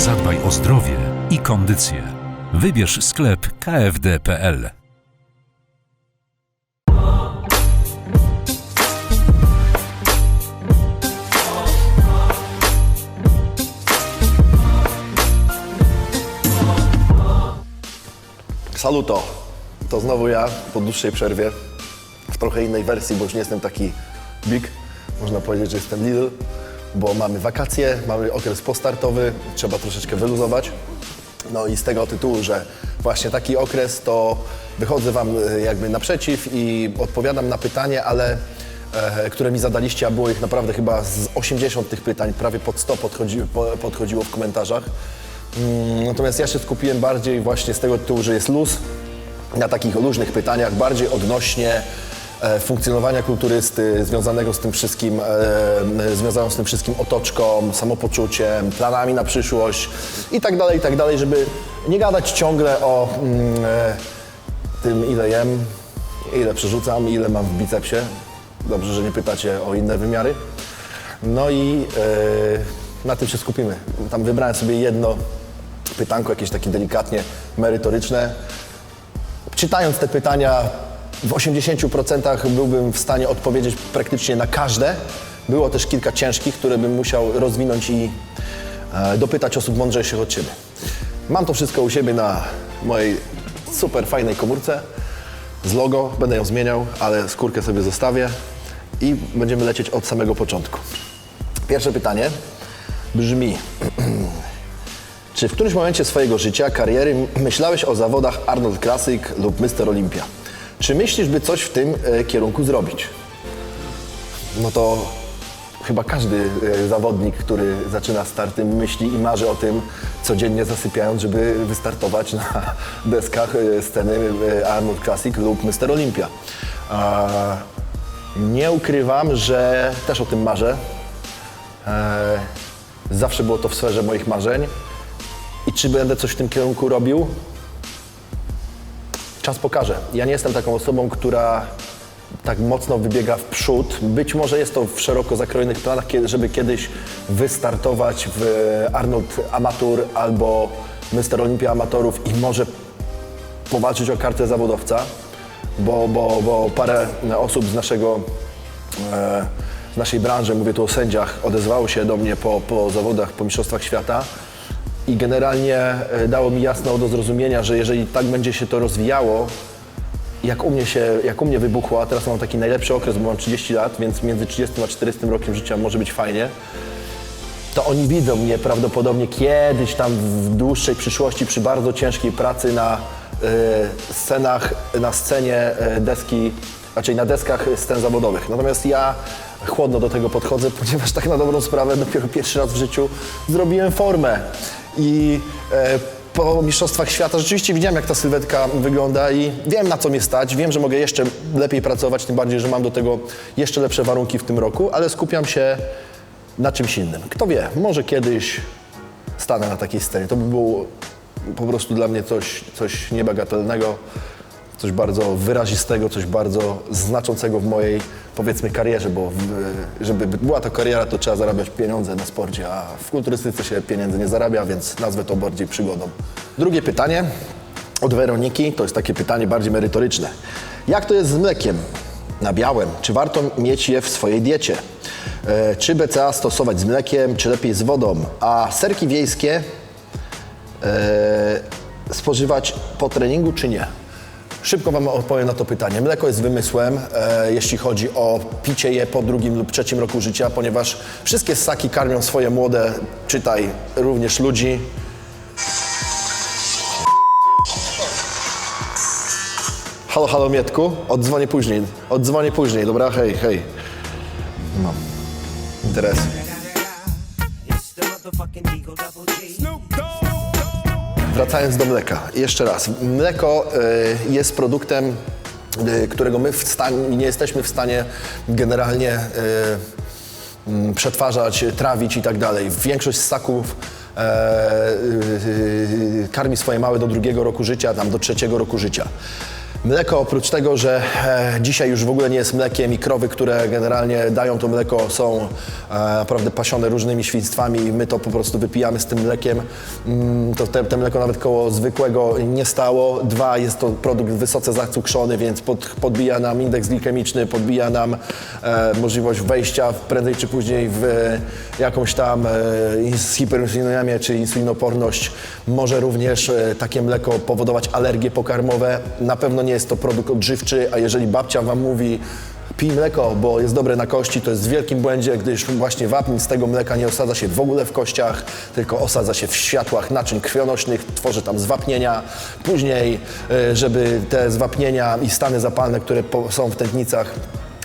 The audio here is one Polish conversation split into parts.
Zadbaj o zdrowie i kondycję. Wybierz sklep kfd.pl. Saluto, to znowu ja po dłuższej przerwie w trochę innej wersji, bo już nie jestem taki big. Można powiedzieć, że jestem Lidl, bo mamy wakacje, mamy okres postartowy, trzeba troszeczkę wyluzować. No i z tego tytułu, że właśnie taki okres, to wychodzę Wam e, jakby naprzeciw i odpowiadam na pytanie, ale e, które mi zadaliście, a było ich naprawdę chyba z 80 tych pytań, prawie pod 100 podchodzi, po, podchodziło w komentarzach. Mm, Natomiast ja się skupiłem bardziej właśnie z tego tytułu, że jest luz, na takich luźnych pytaniach, bardziej odnośnie funkcjonowania kulturysty, związanego z tym wszystkim, e, związaną z tym wszystkim otoczką, samopoczuciem, planami na przyszłość i tak dalej, i tak dalej, żeby nie gadać ciągle o mm, e, tym, ile jem, ile przerzucam, ile mam w bicepsie. Dobrze, że nie pytacie o inne wymiary. No i e, na tym się skupimy. Tam wybrałem sobie jedno pytanko, jakieś takie delikatnie merytoryczne. Czytając te pytania, w 80% byłbym w stanie odpowiedzieć praktycznie na każde. Było też kilka ciężkich, które bym musiał rozwinąć i e, dopytać osób mądrzejszych od siebie. Mam to wszystko u siebie na mojej super fajnej komórce z logo. Będę ją zmieniał, ale skórkę sobie zostawię i będziemy lecieć od samego początku. Pierwsze pytanie brzmi: czy w którymś momencie swojego życia, kariery myślałeś o zawodach Arnold Classic lub Mr. Olympia? Czy myślisz, by coś w tym e, kierunku zrobić? No to chyba każdy e, zawodnik, który zaczyna starty, myśli i marzy o tym codziennie zasypiając, żeby wystartować na deskach e, sceny e, Arnold Classic lub Mr. Olympia. Nie ukrywam, że też o tym marzę. Zawsze było to w sferze moich marzeń. I czy będę coś w tym kierunku robił? Czas pokaże. Ja nie jestem taką osobą, która tak mocno wybiega w przód. Być może jest to w szeroko zakrojonych planach, żeby kiedyś wystartować w Arnold Amatur albo Mr. Olympia Amatorów i może powalczyć o kartę zawodowca, bo, bo, bo parę osób z naszego e, z naszej branży, mówię tu o sędziach, odezwało się do mnie po, po zawodach, po Mistrzostwach Świata i generalnie e, dało mi jasno do zrozumienia, że jeżeli tak będzie się to rozwijało, jak u mnie się, jak u mnie wybuchło, a teraz mam taki najlepszy okres, bo mam 30 lat, więc między 30 a 40 rokiem życia może być fajnie, to oni widzą mnie prawdopodobnie kiedyś tam w dłuższej przyszłości przy bardzo ciężkiej pracy na e, scenach, na scenie e, deski, raczej na deskach scen zawodowych. Natomiast ja chłodno do tego podchodzę, ponieważ tak na dobrą sprawę dopiero pierwszy raz w życiu zrobiłem formę i e, po Mistrzostwach Świata rzeczywiście widziałem, jak ta sylwetka wygląda i wiem, na co mnie stać. Wiem, że mogę jeszcze lepiej pracować, tym bardziej, że mam do tego jeszcze lepsze warunki w tym roku, ale skupiam się na czymś innym. Kto wie, może kiedyś stanę na takiej scenie. To by było po prostu dla mnie coś, coś niebagatelnego, coś bardzo wyrazistego, coś bardzo znaczącego w mojej, powiedzmy, karierze, bo w, żeby była to kariera, to trzeba zarabiać pieniądze na sporcie, a w kulturystyce się pieniędzy nie zarabia, więc nazwę to bardziej przygodą. Drugie pytanie od Weroniki, to jest takie pytanie bardziej merytoryczne. Jak to jest z mlekiem? nabiałem. Czy warto mieć je w swojej diecie? E, czy BCA stosować z mlekiem, czy lepiej z wodą? A serki wiejskie e, spożywać po treningu, czy nie? Szybko Wam odpowiem na to pytanie. Mleko jest wymysłem, e, jeśli chodzi o picie je po drugim lub trzecim roku życia, ponieważ wszystkie ssaki karmią swoje młode, czytaj, również ludzi. Halo, halo Mietku, oddzwonię później, oddzwonię później, dobra? Hej, hej. No. Teraz. It's the motherfucking Eagle Double G. Wracając do mleka, jeszcze raz. Mleko y, jest produktem, y, którego my nie jesteśmy w stanie generalnie y, mm, przetwarzać, trawić i tak dalej. Większość ssaków e, y, y, karmi swoje małe do drugiego roku życia, tam do trzeciego roku życia. Mleko oprócz tego, że e, dzisiaj już w ogóle nie jest mlekiem i krowy, które generalnie dają to mleko są e, naprawdę pasione różnymi świństwami i my to po prostu wypijamy z tym mlekiem, mm, to te, te mleko nawet koło zwykłego nie stało. Dwa, jest to produkt wysocezacukrzony, więc pod, podbija nam indeks glikemiczny, podbija nam e, możliwość wejścia prędzej czy później w jakąś tam e, ins- hiperinsulinemię czy insulinoporność. Może również e, takie mleko powodować alergie pokarmowe. Na pewno nie jest to produkt odżywczy, a jeżeli babcia Wam mówi pij mleko, bo jest dobre na kości, to jest w wielkim błędzie, gdyż właśnie wapń z tego mleka nie osadza się w ogóle w kościach, tylko osadza się w światłach naczyń krwionośnych, tworzy tam zwapnienia. Później, e, żeby te zwapnienia i stany zapalne, które są w tętnicach,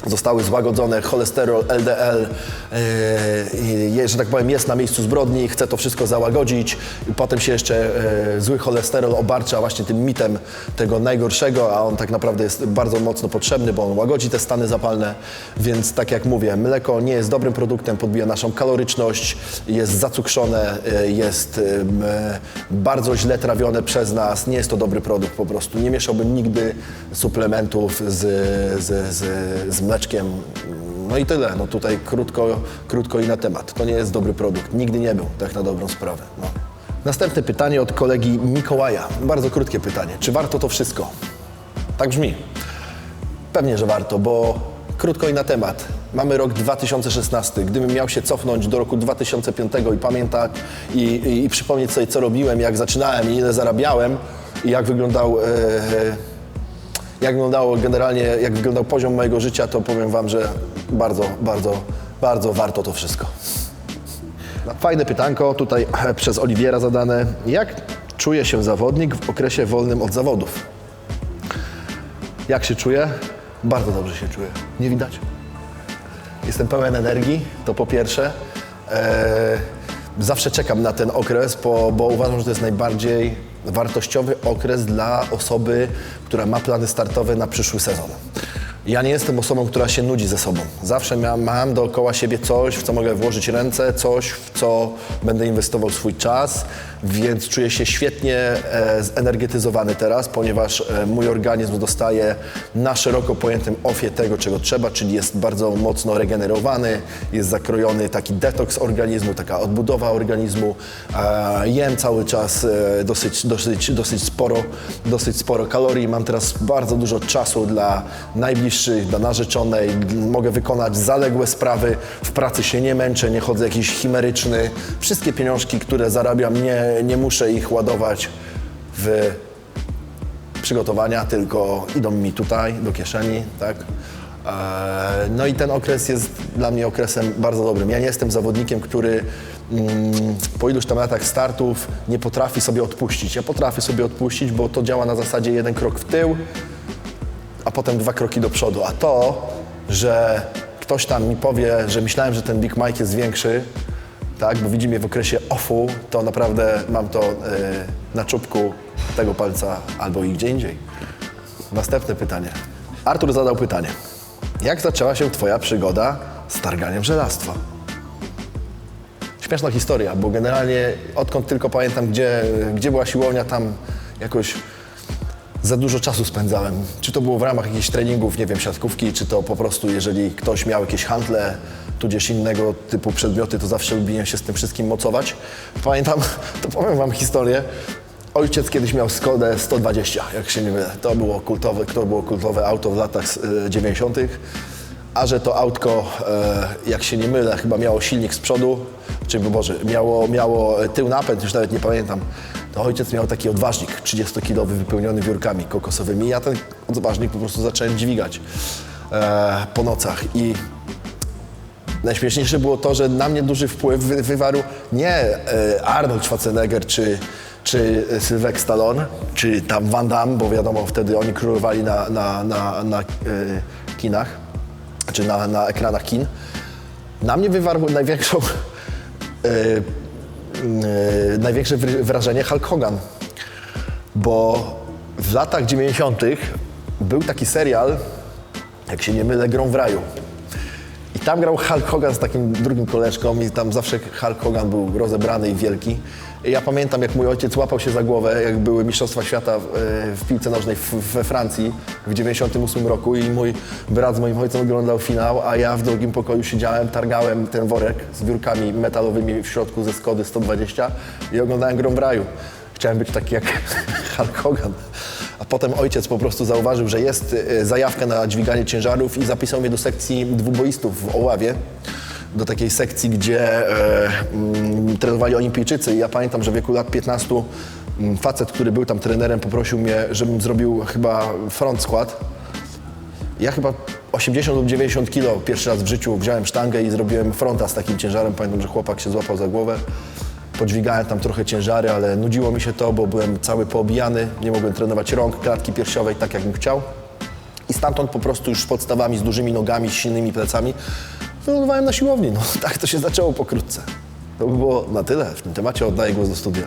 zostały złagodzone, cholesterol, LDL, yy, i, że tak powiem, jest na miejscu zbrodni, chce to wszystko załagodzić. I potem się jeszcze yy, zły cholesterol obarcza właśnie tym mitem tego najgorszego, a on tak naprawdę jest bardzo mocno potrzebny, bo on łagodzi te stany zapalne, więc tak jak mówię, mleko nie jest dobrym produktem, podbija naszą kaloryczność, jest zacukrzone, yy, jest yy, bardzo źle trawione przez nas, nie jest to dobry produkt po prostu. Nie mieszałbym nigdy suplementów z, z, z, z No i tyle. No tutaj krótko, krótko i na temat. To nie jest dobry produkt. Nigdy nie był, tak na dobrą sprawę. No. Następne pytanie od kolegi Mikołaja. Bardzo krótkie pytanie. Czy warto to wszystko? Tak brzmi. Pewnie, że warto, bo krótko i na temat. Mamy rok 2016. Gdybym miał się cofnąć do roku 2005 i pamiętać i, i, i przypomnieć sobie, co robiłem, jak zaczynałem i ile zarabiałem i jak wyglądał, e, jak wyglądało generalnie, jak wyglądał poziom mojego życia, to powiem Wam, że bardzo, bardzo, bardzo warto to wszystko. Fajne pytanko tutaj e, przez Oliwiera zadane. Jak czuje się zawodnik w okresie wolnym od zawodów? Jak się czuję? Bardzo dobrze się czuję. Nie widać. Jestem pełen energii, to po pierwsze. Eee, zawsze czekam na ten okres, bo, bo uważam, że to jest najbardziej wartościowy okres dla osoby, która ma plany startowe na przyszły sezon. Ja nie jestem osobą, która się nudzi ze sobą. Zawsze mam, mam dookoła siebie coś, w co mogę włożyć ręce, coś, w co będę inwestował swój czas, więc czuję się świetnie e, zenergetyzowany teraz, ponieważ e, mój organizm dostaje na szeroko pojętym ofie tego, czego trzeba, czyli jest bardzo mocno regenerowany, jest zakrojony taki detoks organizmu, taka odbudowa organizmu. E, jem cały czas e, dosyć, dosyć, dosyć, sporo, dosyć sporo kalorii. Mam teraz bardzo dużo czasu dla najbliższych, dla narzeczonej. Mogę wykonać zaległe sprawy. W pracy się nie męczę, nie chodzę jakiś chimeryczny. Wszystkie pieniążki, które zarabiam, nie, nie muszę ich ładować w przygotowania, tylko idą mi tutaj do kieszeni, tak? Eee, No i ten okres jest dla mnie okresem bardzo dobrym. Ja nie jestem zawodnikiem, który mm, po iluś tam latach startów nie potrafi sobie odpuścić. Ja potrafię sobie odpuścić, bo to działa na zasadzie jeden krok w tył, a potem dwa kroki do przodu. A to, że ktoś tam mi powie, że myślałem, że ten Big Mike jest większy, tak, bo widzi mnie w okresie offu, to naprawdę mam to e, na czubku tego palca albo i gdzie indziej. Następne pytanie. Artur zadał pytanie. Jak zaczęła się Twoja przygoda z targaniem żelastwa? Śmieszna historia, bo generalnie odkąd tylko pamiętam, gdzie, gdzie była siłownia, tam jakoś za dużo czasu spędzałem. Czy to było w ramach jakichś treningów, nie wiem, siatkówki, czy to po prostu, jeżeli ktoś miał jakieś handle, tudzież innego typu przedmioty, to zawsze lubiłem się z tym wszystkim mocować. Pamiętam, to powiem wam historię. Ojciec kiedyś miał Skodę 120, jak się nie mylę. To było kultowe, to było kultowe auto w latach e, 90. A że to autko, e, jak się nie mylę, chyba miało silnik z przodu, czy Boże, miało, miało tył napęd, już nawet nie pamiętam. Ojciec miał taki odważnik 30-kilowy wypełniony wiórkami kokosowymi. Ja ten odważnik po prostu zacząłem dźwigać e, po nocach i Najśmieszniejsze było to, że na mnie duży wpływ wy- wywarł nie e, Arnold Schwarzenegger czy, czy Sylwek Stallone, czy tam Van Damme, bo wiadomo, wtedy oni królowali na, na, na, na e, kinach, czy na, na ekranach kin. Na mnie wywarł największą, e, największe wry- wrażenie Hulk Hogan, bo w latach 90. był taki serial, jak się nie mylę, Grą w raju. Tam grał Hulk Hogan z takim drugim koleżką i tam zawsze Hulk Hogan był rozebrany i wielki. Ja pamiętam, jak mój ojciec łapał się za głowę, jak były Mistrzostwa Świata w, e, w piłce nożnej w, we Francji w 98 roku i mój brat z moim ojcem oglądał finał, a ja w drugim pokoju siedziałem, targałem ten worek z wiórkami metalowymi w środku ze Skody 120 i oglądałem grą w raju. Chciałem być taki jak Hulk Hogan. A potem ojciec po prostu zauważył, że jest e, zajawka na dźwiganie ciężarów i zapisał mnie do sekcji dwuboistów w Oławie. Do takiej sekcji, gdzie e, mm, trenowali olimpijczycy. I ja pamiętam, że w wieku lat 15 mm, facet, który był tam trenerem, poprosił mnie, żebym zrobił chyba front skład. Ja chyba 80 lub 90 kilo pierwszy raz w życiu wziąłem sztangę i zrobiłem fronta z takim ciężarem. Pamiętam, że chłopak się złapał za głowę. Podźwigałem tam trochę ciężary, ale nudziło mi się to, bo byłem cały poobijany. Nie mogłem trenować rąk, klatki piersiowej tak, jakbym chciał. I stamtąd po prostu już z podstawami, z dużymi nogami, z silnymi plecami wylądowałem na siłowni. No tak to się zaczęło pokrótce. To by było na tyle w tym temacie. Oddaję głos do studia.